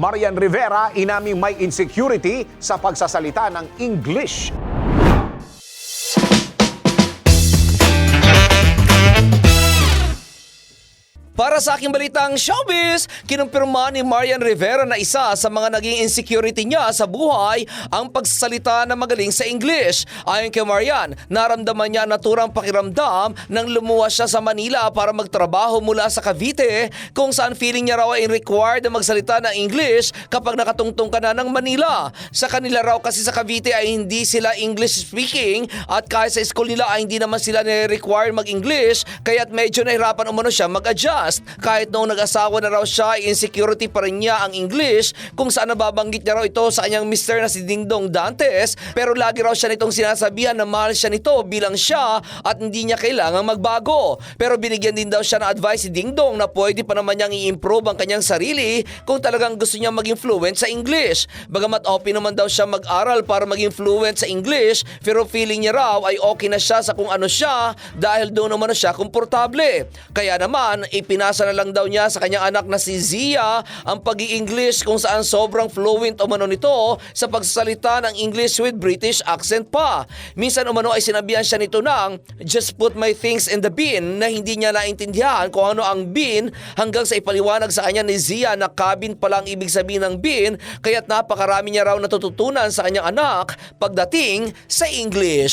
Marian Rivera inaming may insecurity sa pagsasalita ng English. Para sa aking balitang showbiz, kinumpirma ni Marian Rivera na isa sa mga naging insecurity niya sa buhay ang pagsasalita na magaling sa English. Ayon kay Marian, naramdaman niya ang naturang pakiramdam nang lumuwas siya sa Manila para magtrabaho mula sa Cavite kung saan feeling niya raw ay required na magsalita ng English kapag nakatungtong ka na ng Manila. Sa kanila raw kasi sa Cavite ay hindi sila English speaking at kahit sa school nila ay hindi naman sila nire-require mag-English kaya't medyo nahirapan umano siya mag-adjust. Kahit noong nag-asawa na raw siya, ay insecurity pa rin niya ang English kung saan nababanggit niya raw ito sa kanyang mister na si Dingdong Dantes pero lagi raw siya nitong sinasabihan na mahal siya nito bilang siya at hindi niya kailangang magbago. Pero binigyan din daw siya ng advice si Dingdong na pwede pa naman niyang i-improve ang kanyang sarili kung talagang gusto niya maging fluent sa English. Bagamat open naman daw siya mag-aral para maging fluent sa English pero feeling niya raw ay okay na siya sa kung ano siya dahil doon naman na siya komportable. Kaya naman, ipinasa na lang daw niya sa kanyang anak na si Zia ang pag english kung saan sobrang fluent umano nito sa pagsasalita ng English with British accent pa. Minsan umano ay sinabihan siya nito ng just put my things in the bin na hindi niya naintindihan kung ano ang bin hanggang sa ipaliwanag sa kanya ni Zia na cabin pala ang ibig sabihin ng bin kaya't napakarami niya raw natututunan sa kanyang anak pagdating sa English.